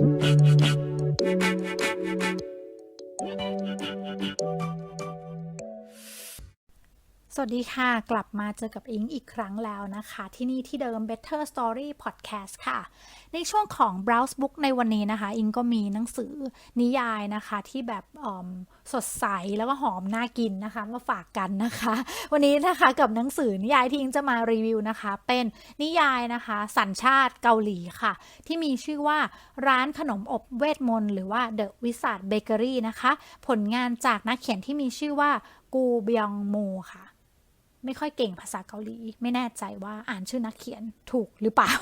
Thank you. วัสดีค่ะ กลับมาเจอกับอิงอีกครั้งแล้วนะคะ ที่นี่ที่เดิม Better Story Podcast ค่ะ ในช่วงของ Browse Book ในวันนี้นะคะ อิงก็มีหนังสือนิยายนะคะที่แบบสดใสแล้วก็หอมน่ากินนะคะ มาฝากกันนะคะ วันนี้นะคะกับหนังสือนิยายที่อิงจะมารีวิวนะคะ เป็นนิยายนะคะ สัญชาติเกาหลีค่ะ ที่มีชื่อว่าร้านขนมอบเวทมนต์หรือว่า The Wizard Bakery นะคะ ผลงานจากนักเขียนที่มีชื่อว่ากูบยองมูค่ะ ไม่ค่อยเก่งภาษาเกาหลี ไม่แน่ใจว่าอ่านชื่อนักเขียนถูกหรือเปล่า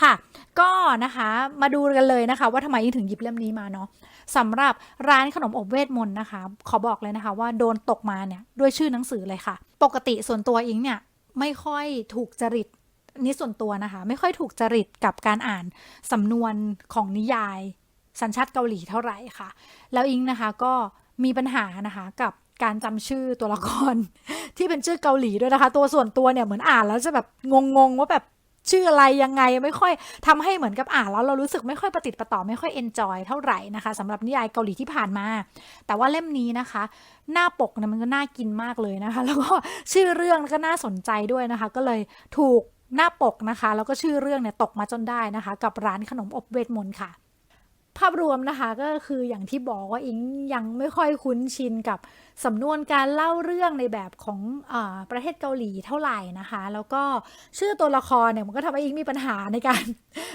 ค่ะ ก็นะคะมาดูกันเลยนะคะ ว่าทำไมอิงถึงหยิบเล่มนี้มาเนาะสำหรับร้านขนมอบเวทมนต์นะคะ ขอบอกเลยนะคะว่าโดนตกมาเนี่ยด้วยชื่อหนังสือเลยค่ะ ปกติส่วนตัวอิงเนี่ยไม่ค่อยถูกจริตนี่ส่วนตัวนะคะ ไม่ค่อยถูกจริตกับการอ่านสำนวนของนิยาย สัญชาติเกาหลีเท่าไหร่ค่ะ แล้วอิงนะคะก็มีปัญหานะคะกับ การจำชื่อตัวละคร ที่เป็นชื่อเกาหลีด้วยนะคะ ตัวส่วนตัวเนี่ยเหมือนอ่านแล้วจะแบบงงๆว่าแบบชื่ออะไรยังไงไม่ค่อยทำให้เหมือนกับอ่านแล้วเรารู้สึกไม่ค่อยประติดประต่อไม่ค่อยเอนจอยเท่าไหร่นะคะสำหรับนิยายเกาหลีที่ผ่านมา แต่ว่าเล่มนี้นะคะ หน้าปกนี่ยมันก็น่ากินมากเลยนะคะ แล้วก็ชื่อเรื่องก็น่าสนใจด้วยนะคะ ก็เลยถูกหน้าปกนะคะ แล้วก็ชื่อเรื่องเนี่ยตกมาจนได้นะคะ กับร้านขนมอบเวทมนต์ค่ะ ภาพรวมนะคะก็คืออย่างที่บอกว่าอิงยังไม่ค่อยคุ้นชินกับสำนวนการเล่าเรื่องในแบบของอประเทศเกาหลีเท่าไหร่นะคะ แล้วก็ชื่อตัวละครเนี่ยมันก็ทำให้อิงมีปัญหาในการ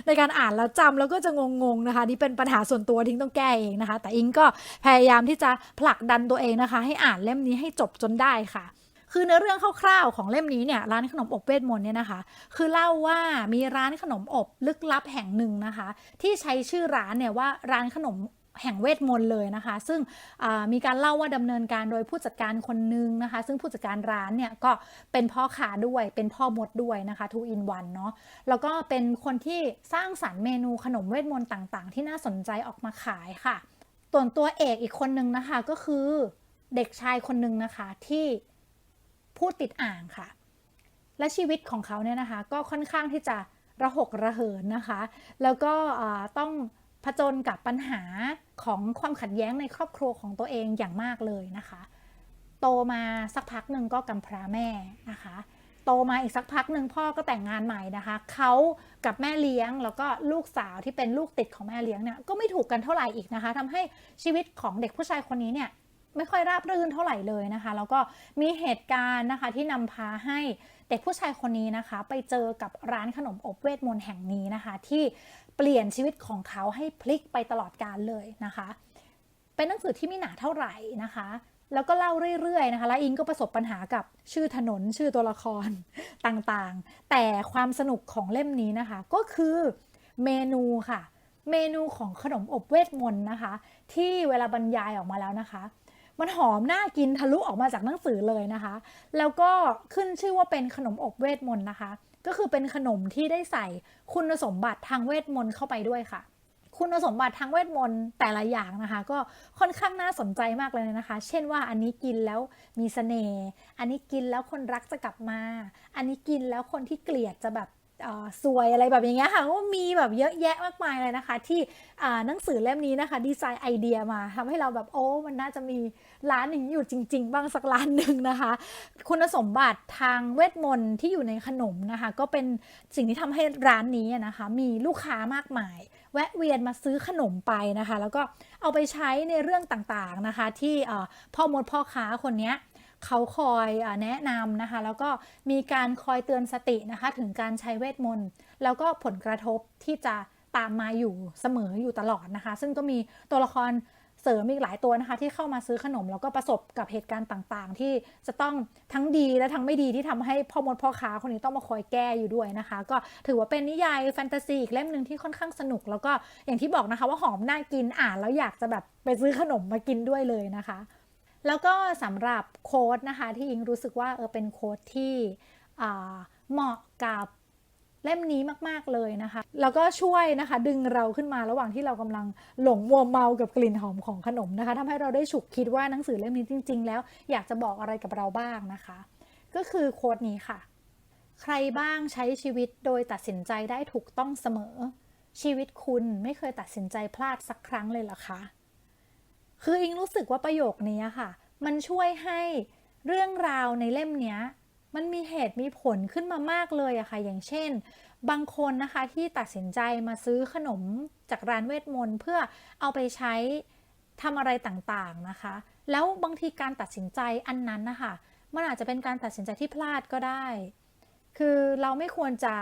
ในการอ่านแล้วจำแล้วก็จะงงๆนะคะนี่เป็นปัญหาส่วนตัวที่อิงต้องแก้เองนะคะ แต่อิงก็พยายามที่จะผลักดันตัวเองนะคะ ให้อ่านเล่มนี้ให้จบจนได้ค่ะ คือเนื้อเรื่องคร่าวๆของเล่มนี้เนี่ยร้านขนมอบเวทมนต์เนี่ยนะคะ คือเล่าว่ามีร้านขนมอบลึกลับแห่งหนึ่งนะคะ ที่ใช้ชื่อร้านเนี่ยว่าร้านขนมแห่งเวทมนต์เลยนะคะ ซึ่งมีการเล่าว่าดำเนินการโดยผู้จัดการคนหนึ่งนะคะ ซึ่งผู้จัดการร้านเนี่ยก็เป็นพ่อค้าด้วยเป็นพ่อมดด้วยนะคะ two in one เนาะแล้วก็เป็นคนที่สร้างสรรค์เมนูขนมเวทมนต์ต่างๆ ที่น่าสนใจออกมาขายค่ะส่วนตัวเอกอีกคนนึงนะคะก็คือเด็กชายคนหนึ่งนะคะที่ พูดติดอ่างค่ะ และชีวิตของเขาเนี่ยนะคะ ก็ค่อนข้างที่จะระหกระเหินนะคะ แล้วก็ต้องผจญกับปัญหาของความขัดแย้งในครอบครัวของตัวเองอย่างมากเลยนะคะ โตมาสักพักหนึ่งก็กำพร้าแม่นะคะ โตมาอีกสักพักหนึ่งพ่อก็แต่งงานใหม่นะคะ เขากับแม่เลี้ยงแล้วก็ลูกสาวที่เป็นลูกติดของแม่เลี้ยงเนี่ยก็ไม่ถูกกันเท่าไหร่อีกนะคะทำให้ชีวิตของเด็กผู้ชายคนนี้เนี่ย ไม่ค่อยราบรื่นเท่าไหร่เลยนะคะ แล้วก็มีเหตุการณ์นะคะที่นำพาให้เด็กผู้ชายคนนี้นะคะ ไปเจอกับร้านขนมอบเวทมนต์แห่งนี้นะคะ ที่เปลี่ยนชีวิตของเขาให้พลิกไปตลอดกาลเลยนะคะ เป็นหนังสือที่ไม่หนาเท่าไหร่นะคะแล้วก็เล่าเรื่อยๆนะคะ แล้วอิงก็ประสบปัญหากับชื่อถนนชื่อตัวละครต่างๆ แต่ความสนุกของเล่มนี้นะคะ ก็คือเมนูค่ะ เมนูของขนมอบเวทมนต์นะคะ ที่เวลาบรรยายออกมาแล้วนะคะ มันหอมน่ากินทะลุออกมาจากหนังสือเลยนะคะ แล้วก็ขึ้นชื่อว่าเป็นขนมอบเวทมนต์นะคะ ก็คือเป็นขนมที่ได้ใส่คุณสมบัติทางเวทมนต์เข้าไปด้วยค่ะ คุณสมบัติทางเวทมนต์แต่ละอย่างนะคะ ก็ค่อนข้างน่าสนใจมากเลยนะคะ เช่นว่าอันนี้กินแล้วมีเสน่ห์ อันนี้กินแล้วคนรักจะกลับมา อันนี้กินแล้วคนที่เกลียดจะแบบ สวยอะไรแบบอย่างเงี้ยค่ะก็มีแบบเยอะแยะมากมายเลยนะคะ ที่หนังสือเล่มนี้นะคะดีไซน์ไอเดียมาทำให้เราแบบโอ้มันน่าจะมีร้านอย่างนี้อยู่จริง ๆ บ้างสักร้านหนึ่งนะคะ คุณสมบัติทางเวทมนต์ที่อยู่ในขนมนะคะ ก็เป็นสิ่งที่ทำให้ร้านนี้นะคะ มีลูกค้ามากมาย แวะเวียนมาซื้อขนมไปนะคะ แล้วก็เอาไปใช้ในเรื่องต่างๆนะคะ ที่พ่อมดพ่อค้าคนนี้ เขาคอยแนะนำนะคะ แล้วก็มีการคอยเตือนสตินะคะ ถึงการใช้เวทมนต์แล้วก็ผลกระทบที่จะตามมาอยู่เสมออยู่ตลอดนะคะ ซึ่งก็มีตัวละครเสริมอีกหลายตัวนะคะ ที่เข้ามาซื้อขนมแล้วก็ประสบกับเหตุการณ์ต่างๆ ที่จะต้องทั้งดีและทั้งไม่ดีที่ทำให้พ่อมดพ่อค้าคนนี้ต้องมาคอยแก้อยู่ด้วยนะคะ ก็ถือว่าเป็นนิยายแฟนตาซีอีกเล่มหนึ่งที่ค่อนข้างสนุก แล้วก็อย่างที่บอกนะคะว่าหอมน่ากินอ่านแล้วอยากจะแบบไปซื้อขนมมากินด้วยเลยนะคะ แล้วก็สำหรับโค้ดนะคะที่อิงรู้สึกว่าเออเป็นโค้ดที่เหมาะกับเล่มนี้มาก ๆ เลยนะคะ แล้วก็ช่วยนะคะดึงเราขึ้นมาระหว่างที่เรากำลังหลงมัวเมากับกลิ่นหอมของขนมนะคะทำให้เราได้ฉุกคิดว่าหนังสือเล่มนี้จริง ๆ แล้วอยากจะบอกอะไรกับเราบ้างนะคะ ก็คือโค้ดนี้ค่ะ ใครบ้างใช้ชีวิตโดยตัดสินใจได้ถูกต้องเสมอ ชีวิตคุณไม่เคยตัดสินใจพลาดสักครั้งเลยหรอคะ คืออิงรู้สึกว่าประโยคนี้ค่ะ มันช่วยให้เรื่องราวในเล่มนี้มันมีเหตุมีผลขึ้นมามากเลยอะค่ะ อย่างเช่น บางคนนะคะที่ตัดสินใจมาซื้อขนมจากร้านเวทมนต์เพื่อเอาไปใช้ทำอะไรต่างๆนะคะ แล้วบางทีการตัดสินใจอันนั้นนะคะมันอาจจะเป็นการตัดสินใจที่พลาดก็ได้ คือเราไม่ควรจะ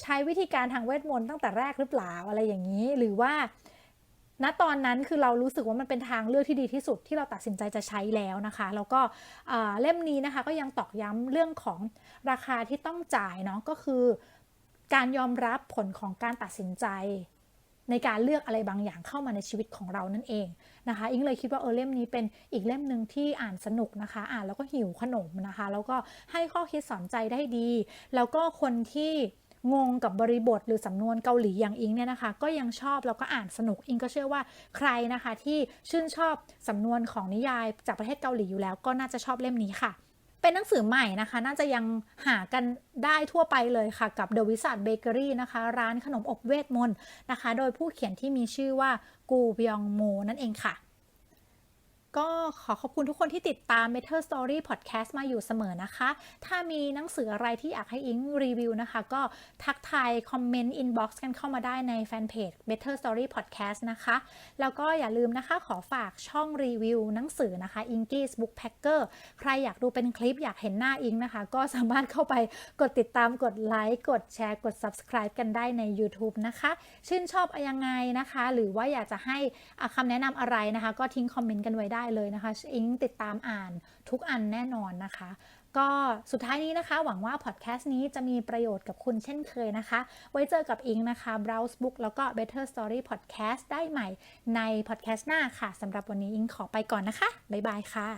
ใช้วิธีการทางเวทมนต์ตั้งแต่แรกหรือเปล่าอะไรอย่างนี้ หรือว่า ณตอนนั้นคือเรารู้สึกว่ามันเป็นทางเลือกที่ดีที่สุดที่เราตัดสินใจจะใช้แล้วนะคะ แล้วก็เล่มนี้นะคะก็ยังตอกย้ำเรื่องของราคาที่ต้องจ่ายเนาะก็คือ การยอมรับผลของการตัดสินใจ ในการเลือกอะไรบางอย่างเข้ามาในชีวิตของเรานั่นเองนะคะ อิงเลยคิดว่าเออเล่มนี้เป็นอีกเล่มหนึ่งที่อ่านสนุกนะคะ อ่านแล้วก็หิวขนมนะคะ แล้วก็ให้ข้อคิดสอนใจได้ดี แล้วก็คนที่ งงกับบริบทหรือสำนวนเกาหลีอย่างอิงเนี่ยนะคะ ก็ยังชอบแล้วก็อ่านสนุกอิงก็เชื่อว่าใครนะคะที่ชื่นชอบสำนวนของนิยายจากประเทศเกาหลีอยู่แล้ว ก็น่าจะชอบเล่มนี้ค่ะเป็นหนังสือใหม่นะคะ น่าจะยังหากันได้ทั่วไปเลยค่ะ กับ The Wizard Bakery นะคะ ร้านขนมอบเวทมนต์นะคะ โดยผู้เขียนที่มีชื่อว่ากูบยองโมนั่นเองค่ะ ก็ขอขอบคุณทุกคนที่ติดตาม Better Story Podcast มาอยู่เสมอนะคะ ถ้ามีหนังสืออะไรที่อยากให้อิงรีวิวนะคะ ก็ทักทายคอมเมนต์อินบ็อกซ์กันเข้ามาได้ในแฟนเพจ Better Story Podcast นะคะ แล้วก็อย่าลืมนะคะขอฝากช่องรีวิวหนังสือนะคะ Inky's Book Packer ใครอยากดูเป็นคลิปอยากเห็นหน้าอิงนะคะ ก็สามารถเข้าไปกดติดตามกดไลค์กดแชร์กด Subscribe กันได้ใน YouTube นะคะ ชื่นชอบยังไงนะคะ หรือว่าอยากจะให้คำแนะนำอะไรนะคะ ก็ทิ้งคอมเมนต์กันไว้ได้เลยนะคะอิงติดตามอ่านทุกอันแน่นอนนะคะ ก็สุดท้ายนี้นะคะ หวังว่าพอดแคสต์นี้จะมีประโยชน์กับคุณเช่นเคยนะคะ ไว้เจอกับอิงนะคะ Browse Book แล้วก็ Better Story Podcast ได้ใหม่ในพอดแคสต์หน้าค่ะสำหรับวันนี้อิงขอไปก่อนนะคะ บ๊ายบายค่ะ